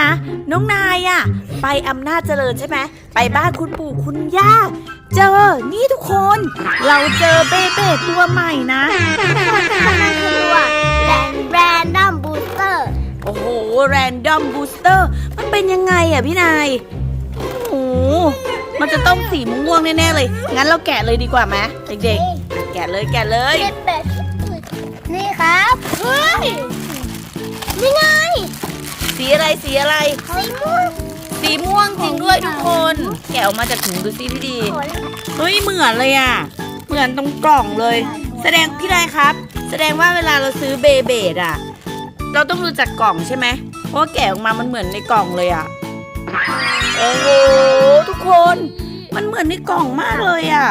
นะ น้องนายอะไปอำนาจเจริญใช่ไหมไปบ้านคุณปู่คุณย่า เจอ นี่ทุกคน เราเจอเบเบ้ตัวใหม่นะตัวแรนแรนดัมบูสเตอร์โอ้โหแรนดอมบูสเตอร์มันเป็นยังไงอะพี่นายโอ้โหมันจะต้องสีม่วงแน่ๆเลย งั้นเราแกะเลยดีกว่าไหมเด็กๆ แกะเลยแกะเลยเป็นแบบนี่ครับ เฮ้ยนี่ไง สีอะไรสีอะไร สีม่วงสีม่วงจริงด้วยทุกคน แกะออกมาจากถุงดูซิพี่ดีเฮ้ยเหมือนเลยอะ เหมือนตรงกล่องเลย แสดงพี่นายครับ แสดงว่าเวลาเราซื้อเบเบดอะ เราต้องดูจากกล่องใช่ไหมเพราะว่าแกะออกมามันเหมือนในกล่องเลยอะโอ้โหทุกคน มันเหมือนในกล่องมากเลยอะ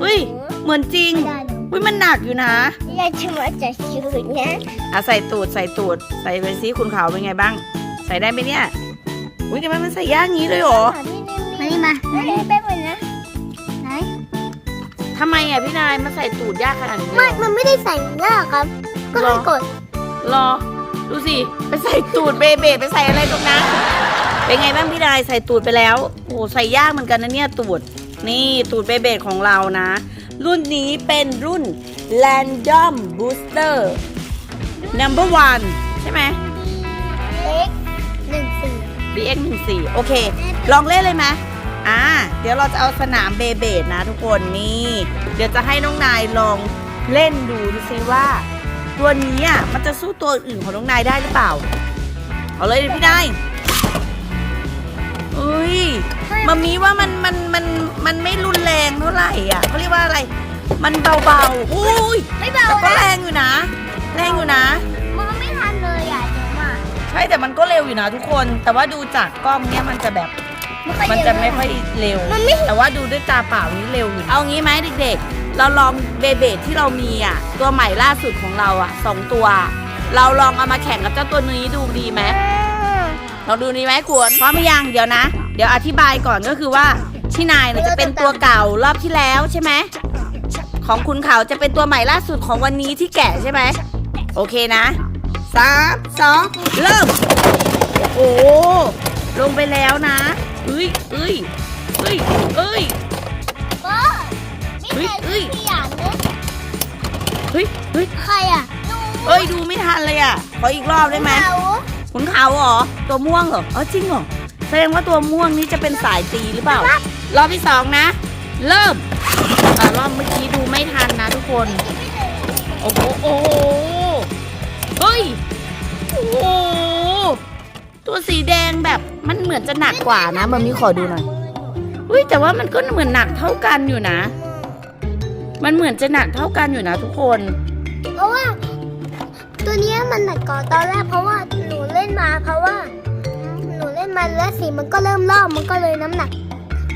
เฮ้ยเหมือนจริงได้เลยอุ้ยมันหนักอยู่นะยายจะมาจะชื่อนะอะใส่ตูดใส่ตูดใส่ไปซิคุณขาวเป็นไงบ้าง ใส่ได้ไหมเนี่ย อุ้ยทำไมมันใส่ยากงี้เลยเหรอ มานี่มาไม่ได้แป๊บนึงนะไหนทำไมอะพี่นายมันใส่ตูดยากขนาดนี้เลยไม่เหรอมันไม่ได้ใส่ยากครับ ก็เลยกด รอ ดูสิ ไปใส่ตูดเบเบดไปใส่อะไรตรงนั้น เป็นไงบ้างพี่นายใส่ตูดไปแล้ว โอ้โหใส่ยากเหมือนกันนะเนี่ยตูด นี่ตูดเบเบดของเรานะ รุ่นนี้เป็นรุ่น Random Booster Number One ใช่ไหมเ BX14 โอเค ลองเล่นเลยไหมอ่า เดี๋ยวเราจะเอาสนามเบเบดนะทุกคนนี่ เดี๋ยวจะให้น้องนายลองเล่นดูดูซิว่า ตัวนี้อะมันจะสู้ตัวอื่นของน้องนายได้หรือเปล่า เอาเลยพี่นายเฮ้ยมามีว่ามันมันมันมันไม่รุนแรงเท่าไหร่อะเขาเรียกว่าอะไร มันเบาๆอุ้ยไม่เบาแต่ก็แรงอยู่นะ แรงอยู่นะ ใช่แต่มันก็เร็วอยู่นะทุกคน แต่ว่าดูจากกล้องเนี้ยมันจะแบบ มันจะไม่ค่อยเร็ว มันไม่ แต่ว่าดูด้วยตาเปล่านี่เร็วอยู่เอางี้ไหมเด็กๆ เราลองเบเบดที่เรามีอะ ตัวใหม่ล่าสุดของเราอะสองตัว เราลองเอามาแข่งกับเจ้าตัวนี้ดูดีไหมลองดูดีไหมควรพร้อมหรือยังเดี๋ยวนะ เดี๋ยวอธิบายก่อนก็คือว่าที่นายเนี่ยจะเป็นตัวเก่ารอบที่แล้วใช่ไหมของคุณเขาจะเป็นตัวใหม่ล่าสุดของวันนี้ที่แกะใช่ไหมโอเคนะ สามสองเริ่ม โอ้โหลงไปแล้วนะเอ้ยเอ้ยเอ้ยเอ้ยก็มีเฮ้ยแต่เฮ้ยที่อย่างนึงเฮ้ยเฮ้ยใครอะเอ้ยดูไม่ทันเลยอะขออีกรอบได้ไหมเขาขุนเขาเหรอตัวม่วงเหรอเออจริงเหรอแสดงว่าตัวม่วงนี้จะเป็นสายตีหรือเปล่ารอบที่สองนะ เริ่มอ่ารอบเมื่อกี้ดูไม่ทันนะทุกคน โอ้โหโอ้โห เฮ้ย โอ้โหตัวสีแดงแบบมันเหมือนจะหนักกว่านะมันมีขอดูหน่อยอุ้ยแต่ว่ามันก็เหมือนหนักเท่ากันอยู่นะ มันเหมือนจะหนักเท่ากันอยู่นะ ทุกคน เพราะว่า ตัวเนี้ยมันหนักกว่าตอนแรกเพราะว่าหนูเล่นมาเพราะว่า หนูเล่นมาแล้วสีมันก็เริ่มลอกมันก็เลยน้ำหนัก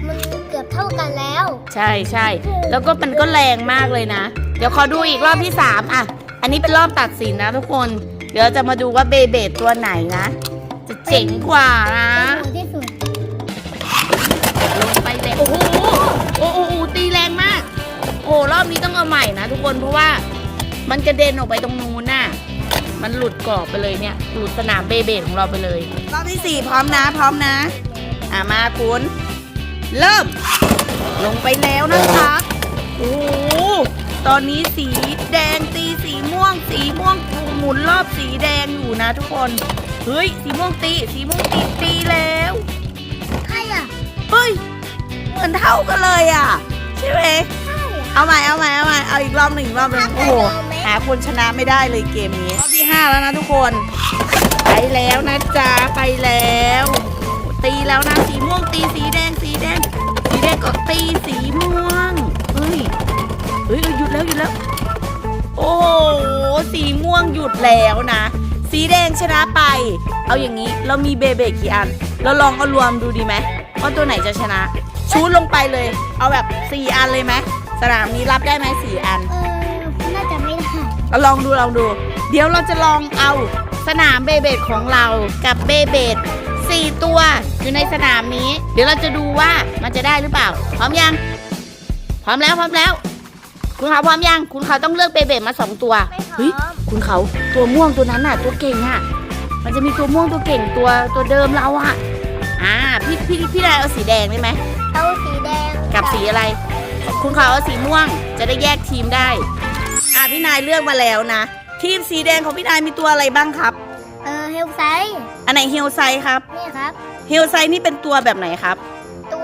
มันเกือบเท่ากันแล้ว ใช่ใช่แล้วก็มันก็แรงมากเลยนะ เดี๋ยวขอดูอีกรอบที่สามอะ อันนี้เป็นรอบตัดสินนะทุกคน เดี๋ยวจะมาดูว่าเบเบดตัวไหนนะ จะเจ๋งกว่านะที่สุดลงไปเลยโอ้โหโอ้โหโอ้โหตีแรงมาก โอ้โหรอบนี้ต้องเอาใหม่นะทุกคนเพราะว่ามันกระเด็นออกไปตรงนู้นน่ะ มันหลุดกรอบไปเลยเนี่ย หลุดสนามเบเบดของเราไปเลย รอบที่สี่พร้อมนะ พร้อมนะ อะมาคุณ เริ่ม ลงไปแล้วนะคะ โอ้โห ตอนนี้สีแดงตีสีม่วง สีม่วงหมุนรอบสีแดงอยู่นะทุกคน เฮ้ย สีม่วงตี สีม่วงตีตีแล้วใครอะ เฮ้ย เหมือนเท่ากันเลยอะ ใช่ไหมใช่อะเอาใหม่เอาใหม่เอาใหม่เอาอีกรอบหนึ่งอีกรอบหนึ่งโอ้โหหาคนชนะไม่ได้เลยเกมนี้รอบที่ห้าแล้วนะทุกคน ไปแล้วนะจ๊ะไปแล้ว ตีแล้วนะสีม่วงตีสีแดงสีแดง สีแดงก็ตีสีม่วงเฮ้ย เฮ้ยหยุดแล้วหยุดแล้ว โอ้โหสีม่วงหยุดแล้วนะ สีแดงชนะไป เอาอย่างนี้เรามีเบเบกี่อัน เราลองเอารวมดูดีไหมว่าตัวไหนจะชนะ ชูดลงไปเลย เอาแบบสี่อันเลยไหมสนามนี้รับได้ไหมสี่อันเออน่าจะไม่ได้เราลองดูลองดู เดี๋ยวเราจะลองเอาสนามเบเบดของเรากับเบเบดสี่ตัวอยู่ในสนามนี้ เดี๋ยวเราจะดูว่ามันจะได้หรือเปล่า พร้อมยัง พร้อมแล้วพร้อมแล้ว คุณเขาพร้อมยังคุณเขาต้องเลือกเบเบดมาสองตัวไม่พร้อม เฮ้ยคุณเขาตัวม่วงตัวนั้นน่ะ ตัวเก่งอะ มันจะมีตัวม่วงตัวเก่งตัวตัวเดิมเราอะอ่า พี่พี่พี่นายเอาสีแดงได้ไหมเอาสีแดงกับสีอะไร คุณเขาเอาสีม่วงจะได้แยกทีมได้ อ่าพี่นายเลือกมาแล้วนะทีมสีแดงของพี่นายมีตัวอะไรบ้างครับ เออเฮลไซด์อันไหนเฮลไซครับนี่ครับ เฮลไซนี่เป็นตัวแบบไหนครับ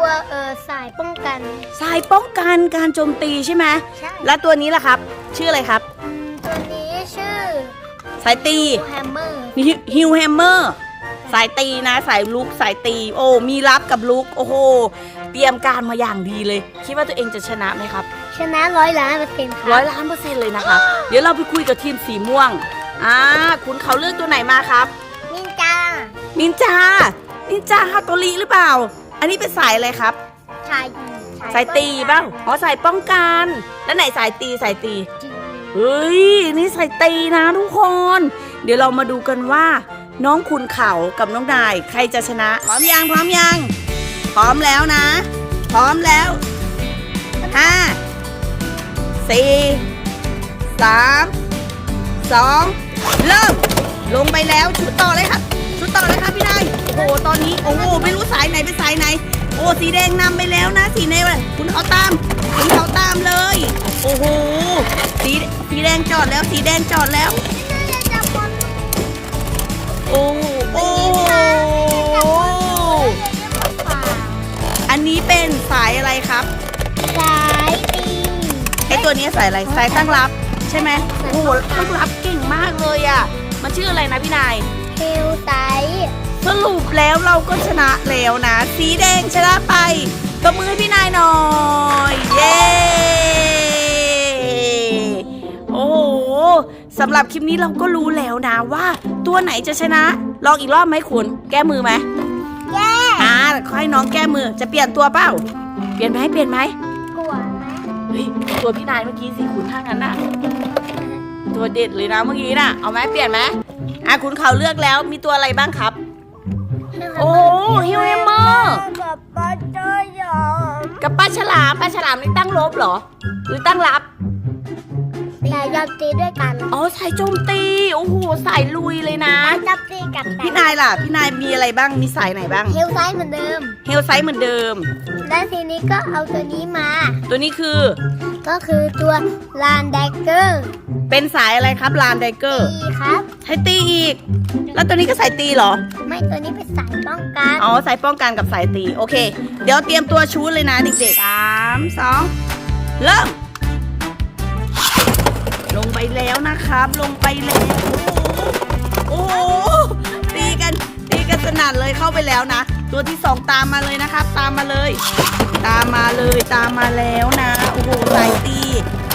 ตัวเออสายป้องกัน สายป้องกันการโจมตีใช่ไหมใช่ แล้วตัวนี้ล่ะครับ ชื่ออะไรครับ อืมตัวนี้ชื่อสายตีแฮมเมอร์ฮิวแฮมเมอร์สายตีนะ สายลุกสายตี โอ้มีรับกับลุกโอ้โหเตรียมการมาอย่างดีเลย คิดว่าตัวเองจะชนะไหมครับ ชนะร้อยล้านเปอร์เซ็นต์คร้รัอบยล้านเปอร์เซ็นต์เลยนะคะ เดี๋ยวเราไปคุยกับทีมสีม่วง อ่า คุณเขาเลือกตัวไหนมาครับ นินจานินจา นินจาฮาโตริหรือเปล่า อันนี้เป็นสายอะไรครับ ชายสายตีเปล่าอ๋อสายป้องกัน แล้วไหนสายตีสายตีจริงเฮ้ย นี่สายตีนะทุกคน เดี๋ยวเรามาดูกันว่า น้องคุณเขากับน้องนายใครจะชนะ พร้อมยังพร้อมยัง พร้อมแล้วนะ พร้อมแล้วห้าสี่สามสองเริ่ม ลงไปแล้วชุดต่อเลยครับ โหตอนนี้โอ้โหไม่รู้สายไหนเป็นสายไหน โอ้สีแดงนำไปแล้วนะสีเนวคุณเขาตามคุณเขาตามเลย โอ้โหสีสีแดงจอดแล้วสีแดงจอดแล้ว โอ้โอ้อันนี้เป็นสายอะไรครับสายตีไอตัวนี้สายอะไรสายตั้งรับ ใช่ไหมโอ้โหตั้งรับเก่งมากเลยอะมันชื่ออะไรนะพี่นายเฮลไซด์ สรุปแล้วเราก็ชนะแล้วนะ สีแดงชนะไปตบมือให้พี่นายหน่อย เย้โอ้โหสำหรับคลิปนี้เราก็รู้แล้วนะว่า ตัวไหนจะชนะ ลองอีกรอบไหมคุณ แก้มือไหมแย่อ่าขอให้น้องแก้มือจะเปลี่ยนตัวเปล่า เปลี่ยนไหมเปลี่ยนไหมกลัวไหมเฮ้ยตัวพี่นายเมื่อกี้สิคุณท่างั้นน่ะตัวเด็ดเลยนะเมื่อกี้น่ะเอาไหมเปลี่ยนไหมอะคุณเขาเลือกแล้วมีตัวอะไรบ้างครับ โอ้ฮิวแฮมเมอร์กับปัจจยอมกับปลาฉลามปลาฉลามนี่ตั้งลบเหรอ หรือตั้งรับแต่ยอมตีด้วยกันอ๋อสายโจมตีโอ้โหสายลุยเลยนะจับตีกับพี่นายล่ะ พี่นายมีอะไรบ้างมีสายไหนบ้างเฮลไซด์เหมือนเดิม เฮลไซส์เหมือนเดิม และทีนี้ก็เอาตัวนี้มา ตัวนี้คือ ก็คือตัวลานแดกเกอร์เป็นสายอะไรครับลานไดเกอร์ตีครับ ใช้ตีอีก แล้วตัวนี้ก็สายตีเหรอ ไม่ตัวนี้เป็นสายป้องกันอ๋อสายป้องกันกับสายตี โอเค เดี๋ยวเตรียมตัวชูดเลยนะเด็กๆสามสองเริ่ม ลงไปแล้วนะครับ ลงไปแล้ว โอ้โหตีกันตีกันสนั่นเลยเข้าไปแล้วนะ ตัวที่สองตามมาเลยนะครับ ตามมาเลย ตามมาเลยตามมาแล้วนะโอ้โหสายตี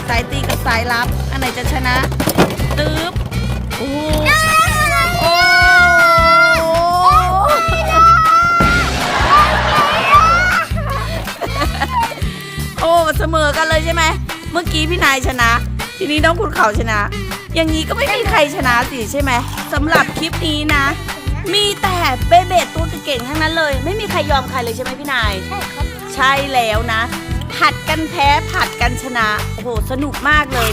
สายตีกับสายลับ อันไหนจะชนะตึ๊บโอ้โหโอ้โอ้เสมอกันเลยใช่ไหมเมื่อกี้พี่นายชนะ ทีนี้น้องคุณเขาชนะ อย่างนี้ก็ไม่มีใครชนะสิใช่ไหมสำหรับคลิปนี้นะ มีแต่เบเบตตัวเก่งๆทั้งนั้นเลย ไม่มีใครยอมใครเลยใช่ไหมพี่นาย ใช่ครับ ใช่แล้วนะ ผัดกันแพ้ผัดกันชนะโอ้โหสนุกมากเลย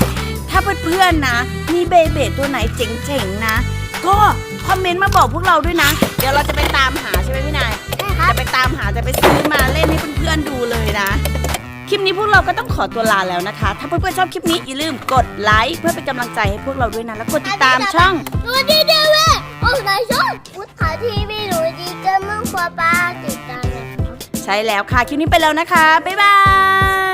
ถ้าเพื่อนๆนะ มีเบเบตตัวไหนเจ๋งๆนะ ก็คอมเมนต์มาบอกพวกเราด้วยนะ เดี๋ยวเราจะไปตามหาใช่ไหมพี่นายใช่ครับจะไปตามหาจะไปซื้อมาเล่นให้เพื่อนๆดูเลยนะคลิปนี้พวกเราก็ต้องขอตัวลาแล้วนะคะ ถ้าเพื่อนๆชอบคลิปนี้อย่าลืมกดไลค์เพื่อเป็นกำลังใจให้พวกเราด้วยนะ แล้วกดติดตามช่องสวัสดีเดวิ ในายชอบพุทธาทีวีหนูดีเกินมึงควาปาติดตามนะครับใช่แล้วค่ะ คลิปนี้ไปแล้วนะคะ บ๊ายบาย